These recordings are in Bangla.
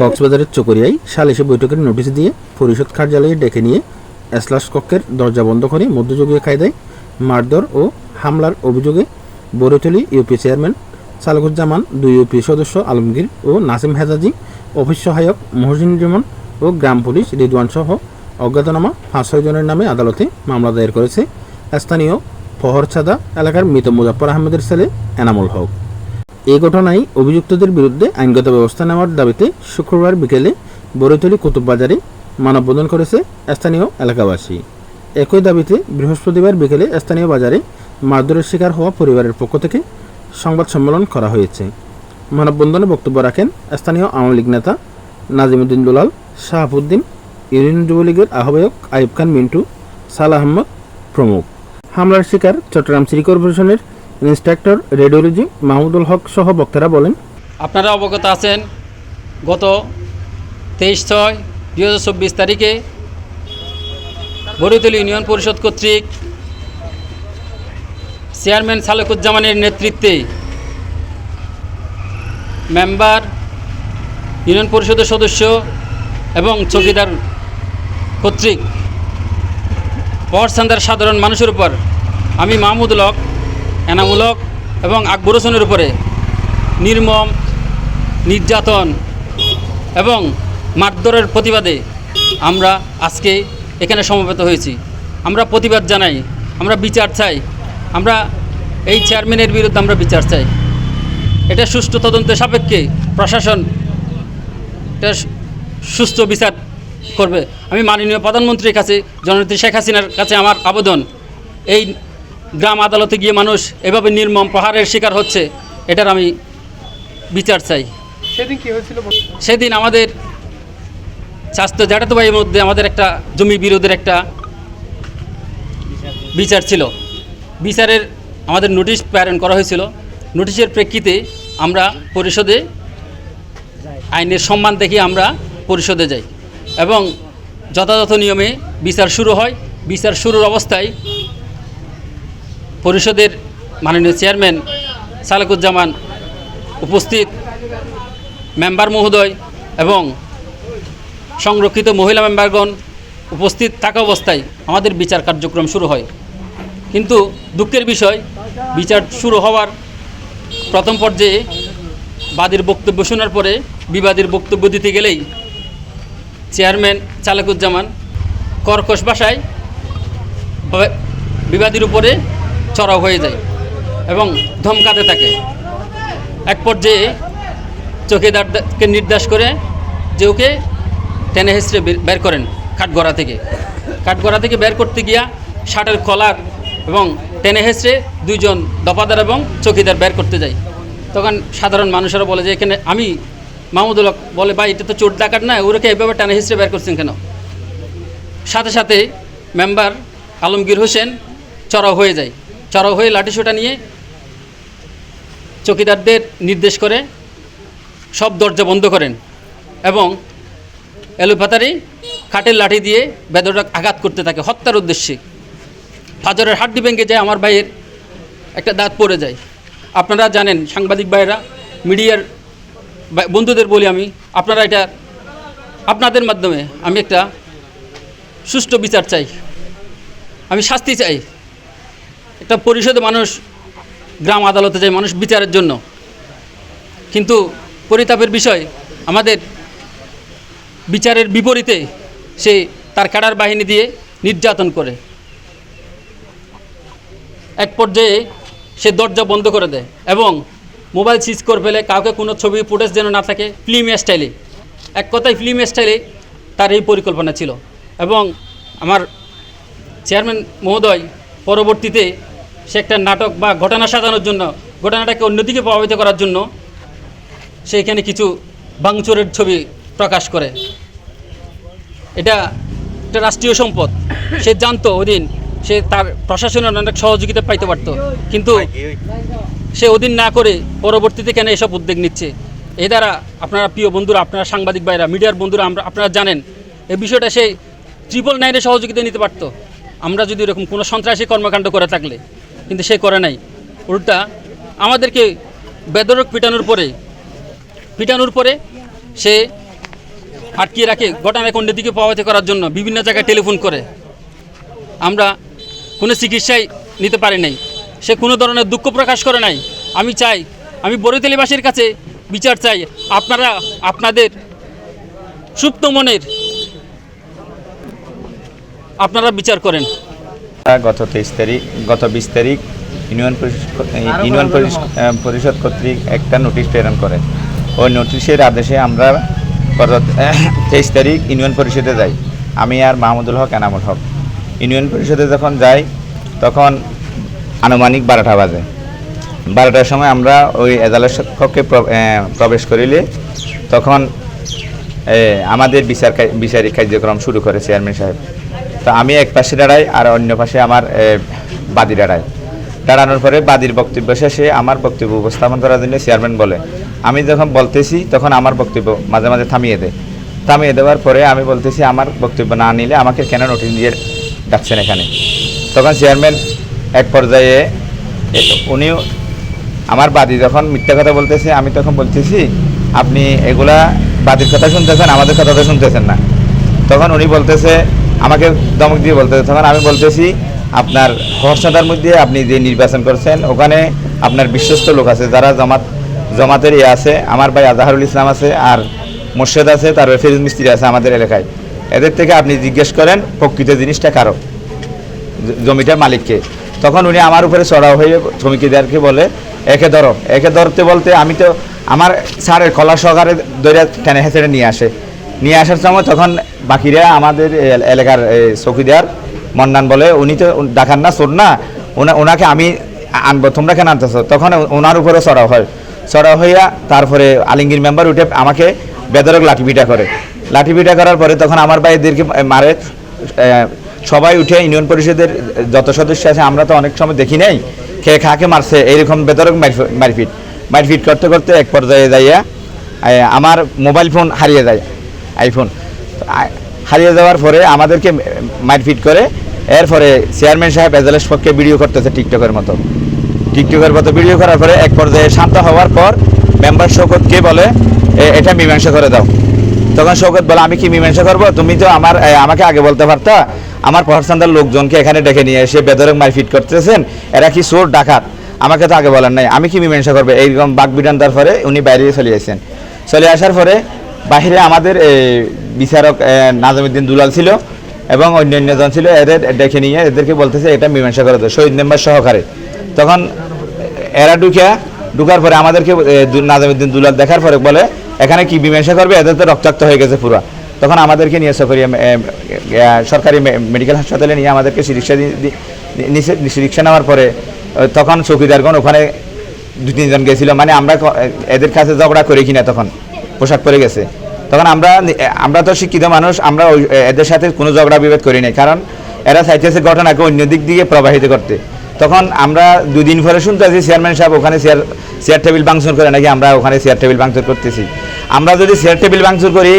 কক্সবাজারের চকরিয়ায় সালিশে বৈঠকের নোটিশ দিয়ে পরিষদ কার্যালয়ে ডেকে নিয়ে এসলাস কক্ষের দরজা বন্ধ করে মধ্যযুগীয় কায়দায় মারধর ও হামলার অভিযোগে বরৈতলী ইউপি চেয়ারম্যান সালগুজ্জামান দুই ইউপি সদস্য আলমগীর ও নাসিম হেজাজি, অফিস সহায়ক মহসিনুজ্জামান ও গ্রাম পুলিশ রিদওয়ান সহ অজ্ঞাতনামা পাঁচ জনের নামে আদালতে মামলা দায়ের করেছে। স্থানীয় ফহরছাদা এলাকার মৃত মুজাফর আহমেদের ছেলে এনামুল হক। এই ঘটনায় অভিযুক্তদের বিরুদ্ধে আইনগত ব্যবস্থা নেওয়ার দাবিতে শুক্রবার বিকেলে বরৈতলী কুতুববাজারে মানববন্ধন করেছে স্থানীয় এলাকাবাসী। একই দাবিতে বৃহস্পতিবার বিকেলে স্থানীয় বাজারে মারধরের শিকার হওয়া পরিবারের পক্ষ থেকে সংবাদ সম্মেলন করা হয়েছে। মানববন্ধনে বক্তব্য রাখেন স্থানীয় আওয়ামী লীগ নেতা নাজিমুদ্দিন দুলাল, শাহাবুদ্দিন, ইউনিয়ন যুবলীগের আহ্বায়ক আইব খান মিন্টু সাল আহমদ প্রমুখ। হামলার শিকার চট্টগ্রাম সিটি কর্পোরেশনের ইন্সট্রাক্টর রেডিওলজি মাহমুদুল হক সহ বক্তারা বলেন, আপনারা অবগত আছেন, গত তেইশ ছয় দুই হাজার চব্বিশ তারিখে বরিতল ইউনিয়ন পরিষদ কর্তৃক চেয়ারম্যান সালেকুজ্জামানের নেতৃত্বে মেম্বার, ইউনিয়ন পরিষদের সদস্য এবং চৌকিদার কর্তৃক পহরসান্দার সাধারণ মানুষের উপর আমি মাহমুদুল হক এনামুল হক এবং আকবর হোসেনের উপরে নির্মম, নির্যাতন এবং মারধরের প্রতিবাদে আমরা আজকে এখানে সমবেত হয়েছি। আমরা প্রতিবাদ জানাই, আমরা বিচার চাই, আমরা এই চেয়ারম্যানের বিরুদ্ধে আমরা বিচার চাই। এটা সুষ্ঠু তদন্তের সাপেক্ষে প্রশাসন এটা সুস্থ বিচার করবে। আমি মাননীয় প্রধানমন্ত্রীর কাছে, জননেত্রী শেখ হাসিনার কাছে আমার আবেদন, এই গ্রাম আদালতে গিয়ে মানুষ এভাবে নির্মম প্রহারের শিকার হচ্ছে এটার আমি বিচার চাই। সেদিন কি হয়েছিল সেদিন আমাদের স্বাস্থ্য ভাইয়ের মধ্যে আমাদের একটা জমি বিরোধের একটা বিচার ছিল। বিচারের আমাদের নোটিশ প্রেরণ করা হয়েছিল। নোটিশের প্রেক্ষিতে আমরা পরিষদে আইনের সম্মান দেখি আমরা পরিষদে যাই এবং যথাযথ নিয়মে বিচার শুরু হয়। বিচার শুরুর অবস্থায় পরিষদের মাননীয় চেয়ারম্যান সালেকুজ্জামান উপস্থিত, মেম্বার মহোদয় এবং সংরক্ষিত মহিলা মেম্বারগণ উপস্থিত থাকা অবস্থায় আমাদের বিচার কার্যক্রম শুরু হয়। কিন্তু দুঃখের বিষয়, বিচার শুরু হওয়ার প্রথম পর্যায়ে বাদীর বক্তব্য শোনার পরে বিবাদীর বক্তব্য দিতে গেলেই চেয়ারম্যান চালাকুজ্জামান কর্কশ ভাষায় বিবাদীর উপরে চড়াও হয়ে যায় এবং ধমকাতে থাকে। এক পর্যায়ে চৌকিদারকে নির্দেশ করে যে ওকে টেনে হেসড়ে বের- করেন কাঠগড়া থেকে। কাঠগড়া থেকে বের করতে গিয়া শার্টের কলার এবং টেনে হেসড়ে দুইজন দফাদার এবং চৌকিদার বের করতে যায়। তখন সাধারণ মানুষেরা বলে যে, এখানে আমি মাহমুদুল হক বলে, ভাই, এটা তো চোট ডাকাত না, ওরকে এভাবে টেনে হেসড়ে বের করছেন কেন? সাথে সাথে মেম্বার আলমগীর হোসেন চড়াও হয়ে যায়। চড়াও হয়ে লাঠিসোটা নিয়ে চৌকিদারদের নির্দেশ করে সব দরজা বন্ধ করেন এবং এলোপাতারি কাঠের লাঠি দিয়ে বেদরক আঘাত করতে থাকে, হত্যার উদ্দেশ্যে। ফাজরের হাড্ডি ভেঙে যায়, আমার ভাইয়ের একটা দাঁত পড়ে যায়। আপনারা জানেন, সাংবাদিক ভাইয়েরা, মিডিয়ার বন্ধুদের বলি আমি, আপনারা এটা আপনাদের মাধ্যমে আমি একটা সুষ্ঠু বিচার চাই। আমি শাস্তি চাই। একটা পরিষদে মানুষ গ্রাম আদালতে যায়, মানুষ বিচারের জন্য। কিন্তু পরিতাপের বিষয়, আমাদের বিচারের বিপরীতে সে তার ক্যাডার বাহিনী দিয়ে নির্যাতন করে। এক পর্যায়ে সে দরজা বন্ধ করে দেয় এবং মোবাইল সিজ করে ফেলে, কাউকে কোনো ছবি ফুটেজ যেন না থাকে ফিল্ম স্টাইলে এক কথায় ফিল্ম স্টাইলে তার এই পরিকল্পনা ছিল। এবং আমার চেয়ারম্যান মহোদয় পরবর্তীতে সে একটা নাটক বা ঘটনা সাজানোর জন্য, ঘটনাটাকে অন্যদিকে প্রভাবিত করার জন্য সে এখানে কিছু ভাঙচুরের ছবি প্রকাশ করে। এটা একটা রাষ্ট্রীয় সম্পদ। সে জানতো ওদিন সে তার প্রশাসনের অনেক সহযোগিতা পাইতে পারত। কিন্তু সে ওদিন না করে পরবর্তীতে কেন এসব উদ্যোগ নিচ্ছে? এ দ্বারা আপনারা প্রিয় বন্ধুরা, আপনারা সাংবাদিক ভাইরা, মিডিয়ার বন্ধুরা, আমরা, আপনারা জানেন এই বিষয়টা সে ট্রিপল নাইনের সহযোগিতা নিতে পারতো। আমরা যদি এরকম কোনো সন্ত্রাসী কর্মকাণ্ড করে থাকলে কিন্তু সে করে নাই। উল্টা আমাদেরকে বেদরক পিটানোর পরে পিটানোর পরে সে আটকিয়ে রাখে ঘটনা কোনটার দিকে প্রভাবিত করার জন্য, বিভিন্ন জায়গায় টেলিফোন করে। আমরা কোনো চিকিৎসাই নিতে পারি নাই। সে কোনো ধরনের দুঃখ প্রকাশ করে নাই। আমি চাই, আমি বড়তলিবাসীর কাছে বিচার চাই, আপনারা, আপনাদের সুপ্ত মনের, আপনারা বিচার করেন। গত তেইশ তারিখ গত বিশ তারিখ ইউনিয়ন পরিষদ ইউনিয়ন পরিষ- পরিষদ কর্তৃক একটা নোটিশ প্রেরণ করে ওই নোটিশের আদেশে আমরা তেইশ তারিখ ইউনিয়ন পরিষদে যাই। আমি আর মাহমুদুল হক এনামুল হক। ইউনিয়ন পরিষদে যখন যাই তখন আনুমানিক বারোটা বাজে। বারোটার সময় আমরা ওই এজালের কক্ষে প্রবেশ করিলে তখন আমাদের বিচার বিচারিক কার্যক্রম শুরু করে চেয়ারম্যান সাহেব। তো আমি এক পাশে দাঁড়াই আর অন্য পাশে আমার বাদী দাঁড়াই দাঁড়ানোর পরে বাদীর বক্তব্য শেষে আমার বক্তব্য উপস্থাপন করার জন্য চেয়ারম্যান বলে, আমি যখন বলতেছি তখন আমার বক্তব্য মাঝে মাঝে থামিয়ে দেয় থামিয়ে দেওয়ার পরে আমি বলতেছি, আমার বক্তব্য না নিলে আমাকে কেন নোটিশ দিয়ে ডাকছেন এখানে? তখন চেয়ারম্যান এক পর্যায়ে উনিও, আমার বাদী যখন মিথ্যা কথা বলতেছে, আমি তখন বলতেছি, আপনি এগুলা বাদীর কথা শুনতেছেন, আমাদের কথা তো শুনতেছেন না। তখন উনি বলতেছে আমাকে দমক দিয়ে বলতে তখন আমি বলতেছি, আপনার হর্ষদার মধ্যে আপনি যে নির্বাচন করছেন, ওখানে আপনার বিশ্বস্ত লোক আছে, যারা জমাত, জমাতের ইয়ে আছে, আমার ভাই আজাহারুল ইসলাম আছে, আর মোর্শেদ আছে, তারপরে ফেরুজ মিস্ত্রি আছে আমাদের এলাকায়। এদের থেকে আপনি জিজ্ঞেস করেন, প্রকৃত জিনিসটা কারও? জমিটার মালিককে। তখন উনি আমার উপরে চড়াও হয়ে শ্রমিকদেরকে বলে, একে ধরো। একে ধরতে বলতে আমি তো, আমার স্যারের কলা সহকারে দৈরা টেনে হেঁচড়ে নিয়ে আসে। নিয়ে আসার সময় তখন বাকিরা আমাদের এলাকার চৌকিদার মন্নান বলে, উনি তো দেখান না চোর না, ওনা, ওনাকে আমি আনব, তোমরা কেন আনতেছো? তখন ওনার উপরে চড়াও হয়। চড়াও হইয়া তারপরে আলিঙ্গির মেম্বার উঠে আমাকে বেদরক লাঠিপিটা করে। লাঠিপিটা করার পরে তখন আমার ভাইদেরকে মারে। সবাই উঠে ইউনিয়ন পরিষদের যত সদস্য আছে, আমরা তো অনেক সময় দেখি নাই খেয়ে খাকে মারছে, এইরকম বেতরক মারফি- মারপিট। মারপিট করতে করতে এক পর্যায়ে যাইয়া আমার মোবাইল ফোন হারিয়ে যায়। আইফোন হারিয়ে যাওয়ার পরে আমাদেরকে মারপিট করে, এরপরে চেয়ারম্যান সাহেব এজালের পক্ষে ভিডিও করতেছে টিকটকের মতো। টিকটকের মতো ভিডিও করার পরে এক পর্যায়ে শান্ত হওয়ার পর মেম্বার শৌকতকে বলে এটা মীমাংসা করে দাও। তখন শৌকত বলে, আমি কি মীমাংসা করব? তুমি তো আমার আমাকে আগে বলতে পারতা? আমার প্রহরসান্দার লোকজনকে এখানে ডেকে নিয়ে এসে বেদরক মারপিট করতেছেন। এরা কি চোর, ডাকাত? আমাকে তো আগে বলেন নাই। আমি কি মীমাংসা করব? এইরকম বাক বিধান দেওয়ার পরে উনি বাইরে চলে আসছেন চলে আসার পরে বাহিরে আমাদের বিচারক নাজমুদ্দিন দুলাল ছিল এবং অন্যান্য জন ছিল এদের ডেকে নিয়ে এদেরকে বলতেছে এটা মীমাংসা করে দেয় শহীদ মেম্বার সহকারে। তখন এরা ঢুকিয়া ঢুকার পরে আমাদেরকে নাজমুদ্দিন দুলাল দেখার পরে বলে এখানে কি মীমাংসা করবে? এদের তো রক্তাক্ত হয়ে গেছে পুরো। তখন আমাদেরকে নিয়ে এ, সরকারি মেডিকেল হাসপাতালে নিয়ে আমাদেরকে সিরিক্সা সিরিক্সা নেওয়ার পরে তখন চৌকিদারগণ ওখানে দু তিনজন গেছিল। মানে আমরা এদের কাছে ঝগড়া করি কিনা তখন। পোশাক পরে গেছে। তখন আমরা আমরা তো শিক্ষিত মানুষ আমরা এদের সাথে কোনো ঝগড়া বিভেদ করি নাই। কারণ এরা চাইতেছে ঘটনাকে অন্য দিক দিয়ে প্রবাহিত করতে। তখন আমরা দুদিন পরে শুনতে আছি চেয়ারম্যান সাহেব ওখানে চেয়ার চেয়ার টেবিল ভাঙচুর করে নাকি আমরা ওখানে চেয়ার টেবিল ভাঙচুর করতেছি। আমরা যদি চেয়ার টেবিল ভাঙচুর করি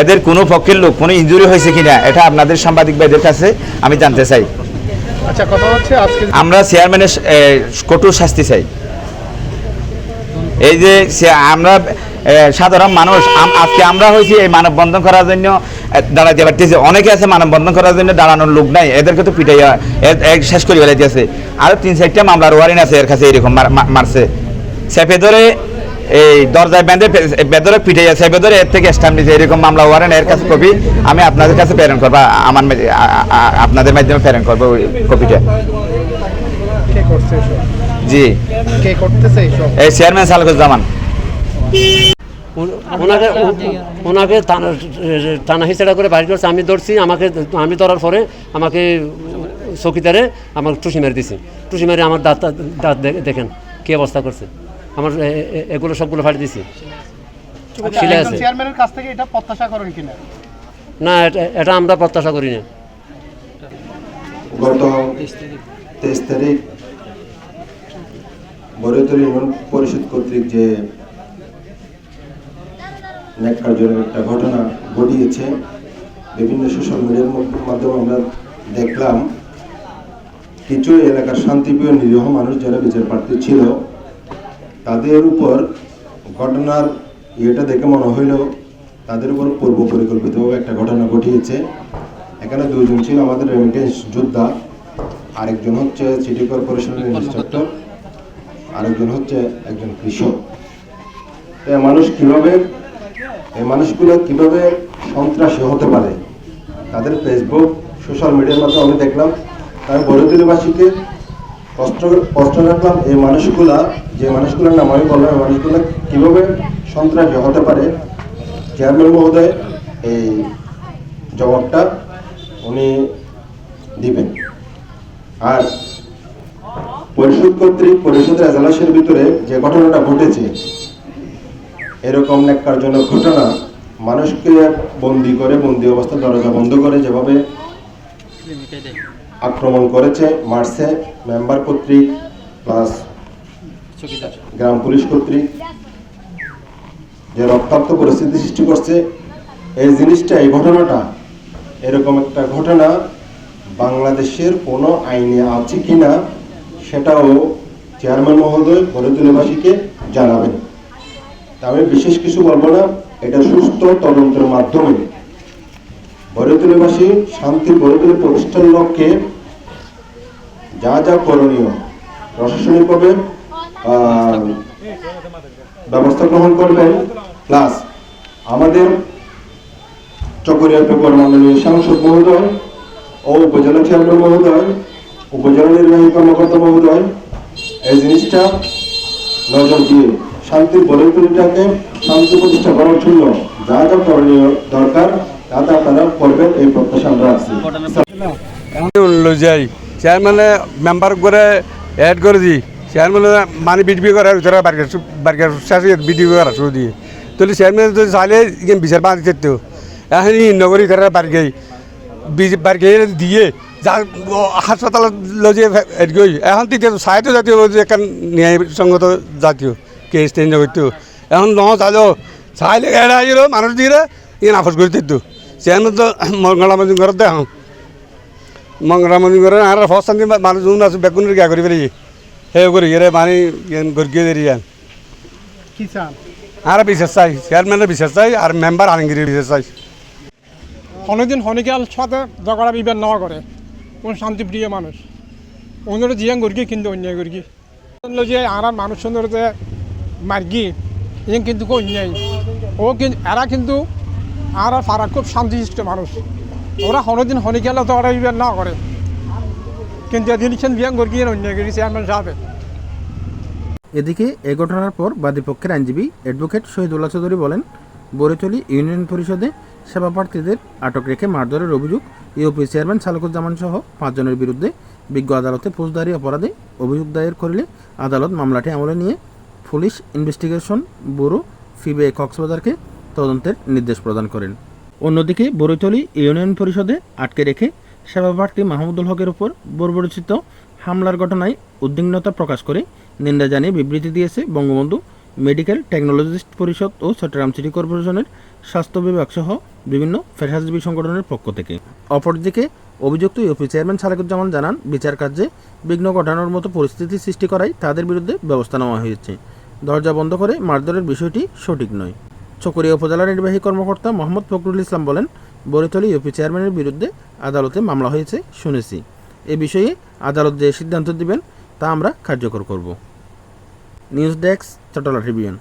এদের কোনো পক্ষের লোক কোনো ইঞ্জুরি হয়েছে কিনা এটা আপনাদের সাংবাদিক বা ভাইদের কাছে আমি জানতে চাই। আচ্ছা কথা হচ্ছে আমরা চেয়ারম্যানের কঠোর শাস্তি চাই। এই যে সে- আমরা সাধারণ মানুষ আজকে আমরা হয়েছি এই মানববন্ধন করার জন্য দাঁড়াতে পারতেছি। অনেকে আছে মানববন্ধন করার জন্য দাঁড়ানোর লোক নাই, এদেরকে তো পিটাইয়া শেষ করে ফেলাইতেছে আরও তিন চারটা মামলার ওয়ারিন আছে এর কাছে এরকম মারছে। চেপে ধরে এই দরজায় বেঁধে বেদরে পিটাইয়া চেপে ধরে এর থেকে স্ট্যাম্প নিয়েছে এরকম মামলা ওয়ারেন এর কাছে কপি আমি আপনাদের কাছে প্রেরণ করব আমার আপনাদের মাধ্যমে প্রেরণ করব কপিটা জি। কে করতেছে এইসব? এই চেয়ারম্যান সালকুজ্জামান। ওনাকে ওনাকে টানা- টানা হিচড়া করে বাইর করছে আমি ধরছি আমাকে আমি ধরার পরে আমাকে চকিদারে আমার টুসি মেরে দিছি। টুসি মেরে আমার দাঁত দাঁত দেখেন কি অবস্থা করছে। আমার এগুলো সবগুলো ফাটি দিছি। শিলে আছে। চেয়ারম্যানের কাছ থেকে এটা প্রত্যাশা করেন কিনা? না এটা- এটা আমরা প্রত্যাশা করি না। গত তেইশ তারিখ বরৈতলী ইউনিয়ন পরিষদ কর্তৃক যে ন্যাক্কারজনক একটা ঘটনা ঘটিয়েছে বিভিন্ন সোশ্যাল মিডিয়ার মাধ্যমে আমরা দেখলাম কিছু এলাকার শান্তিপ্রিয় নিরীহ মানুষ যারা বিচার প্রার্থী ছিল তাদের উপর ঘটনার ইয়েটা দেখে মনে হইল তাদের উপর পূর্ব পরিকল্পিতভাবে একটা ঘটনা ঘটিয়েছে। এখানে দুইজন ছিল আমাদের রেমিটেন্স যোদ্ধা আরেকজন হচ্ছে সিটি কর্পোরেশনের ইন্সট্রাক্টর আরেকজন হচ্ছে একজন কৃষক। মানুষ কীভাবে এই মানুষগুলো কীভাবে সন্ত্রাসী হতে পারে? তাদের ফেসবুক সোশ্যাল মিডিয়ার মাধ্যমে আমি দেখলাম আমি বড়দিনবাসীকে কষ্ট কষ্ট রাখলাম এই মানুষগুলা, যে মানুষগুলোর নাম আমি বললাম, এই মানুষগুলো কীভাবে সন্ত্রাসী হতে পারে? চেয়ারম্যান মহোদয়, এই জবাবটা উনি দিবেন। আর পরিষদ কর্তৃক পরিষদের এজলাসের ভিতরে যে ঘটনাটা ঘটেছে, এরকম ন্যাক্কারজনক ঘটনা, মানুষকে বন্দি করে, বন্দি অবস্থা দরজা বন্ধ করে, যেভাবে আক্রমণ করেছে, মারছে মেম্বার কর্তৃক প্লাস গ্রাম পুলিশ কর্তৃক, যে রক্তাক্ত পরিস্থিতি সৃষ্টি করছে, এই জিনিসটা, এই ঘটনাটা, এরকম একটা ঘটনা বাংলাদেশের কোনো আইনে আছে কিনা সেটাও চেয়ারম্যান মহোদয় ফরিদুল্লাবাসীকে জানাবেন। তা আমি বিশেষ কিছু বলব না, এটা সুস্থ তদন্তের মাধ্যমে। বরতুলিবাসী শান্তি বরতুলি প্রতিষ্ঠার লক্ষ্যে যা যা করণীয় প্রশাসনিকভাবে ব্যবস্থা গ্রহণ করবেন, প্লাস আমাদের চকরিয়া পেপর মন্ডলীয় সাংসদ মহোদয় ও উপজেলা চেয়ারম্যান মহোদয় উপজেলা নির্বাহী কর্মকর্তা মহোদয়, এই জিনিসটা নজর দিয়ে শান্তির বরতুলিটাকে শান্তি প্রতিষ্ঠা করার জন্য যা যা করণীয় দরকার, তা তা আপনারা করবেন, এই প্রত্যাশা আমরা আছি। যাই। চেয়ারম্যানে মেম্বার করে এড করে দি চেয়ারম্যানে মানে বিডিপি করার ভিতরে বার্গার শেষে বিডিপি করা শুরু দিয়ে। তাহলে চেয়ারম্যান যদি বিচার বাঁধি এখন নগরী তারা বার্গাই বার্গাই দিয়ে যা হাসপাতালত লৈ যে এড গই এখন তেতিয়া চাইতো জাতীয় ন্যায়সঙ্গত জাতীয় কেস টেন করতো এখন ন চাইলেও চাইলে এড়া আইলো মানুষ দিয়ে ইয়ে নাফস করে থাকতো চেয়ারম্যান তো মঙ্গলা মন্দির ঘরত দেখাম মঙ্গলা মন্দির করে আর ফসান মানুষ যোন আছে বেগুনের গিয়া করি পেরি হে করি এরে মানে গর্গিয়ে দেরি আর বিশেষ চাই চেয়ারম্যানের বিশেষ চাই আর মেম্বার আলমগীরের বিশেষ চাই। অনেকদিন হনিকাল সাথে ঝগড়া বিবাদ না করে কোন শান্তিপ্রিয় মানুষ? ওনারা জিয়াং গর্গি কিন্তু অন্যায় গর্গি যে আর মানুষ যে মার্গি ইয়ে কিন্তু অন্যায়। ও কিন্তু এরা কিন্তু আর ফারা খুব শান্তিশিষ্ট মানুষ। ওরা হনদিন হনিকাল ঝগড়া বিবাদ না করে। কিন্তু এদিন জিয়াং গর্গি অন্যায় গর্গি চেয়ারম্যান সাহেব এদিকে এ ঘটনার পর বাদীপক্ষের আইনজীবী অ্যাডভোকেট শহীদুল্লাহ চৌধুরী বলেন বরেচলি ইউনিয়ন পরিষদে সেবা প্রার্থীদের আটক রেখে মারধরের অভিযোগ ইউপি চেয়ারম্যান সালকুজ্জামান সহ পাঁচজনের বিরুদ্ধে বিজ্ঞ আদালতে ফৌজদারি অপরাধে অভিযোগ দায়ের করলে আদালত মামলাটি আমলে নিয়ে পুলিশ ইনভেস্টিগেশন ব্যুরো ফিবে কক্সবাজারকে তদন্তের নির্দেশ প্রদান করেন। অন্যদিকে বরৈতলি ইউনিয়ন পরিষদে আটকে রেখে সেবা প্রার্থী মাহমুদুল হকের উপর বর্বরচিত হামলার ঘটনায় উদ্বিগ্নতা প্রকাশ করে নিন্দা জানিয়ে বিবৃতি দিয়েছে বঙ্গবন্ধু মেডিকেল টেকনোলজিস্ট পরিষদ ও চট্টগ্রাম সিটি কর্পোরেশনের স্বাস্থ্য বিভাগ সহ বিভিন্ন পেশাজীবী সংগঠনের পক্ষ থেকে। অপরদিকে, অভিযুক্ত ইউপি চেয়ারম্যান সালেকুজ্জামান জানান, বিচার কার্যে বিঘ্ন ঘটানোর মতো পরিস্থিতি সৃষ্টি করায় তাদের বিরুদ্ধে ব্যবস্থা নেওয়া হয়েছে। দরজা বন্ধ করে মারধরের বিষয়টি সঠিক নয়। চকরিয়া উপজেলা নির্বাহী কর্মকর্তা মোহাম্মদ ফখরুল ইসলাম বলেন, বরিতলি ইউপি চেয়ারম্যানের বিরুদ্ধে আদালতে মামলা হয়েছে, শুনেছি। এ বিষয়ে আদালত যে সিদ্ধান্ত দিবেন, তা আমরা কার্যকর করব। News desk Chattala Tribune.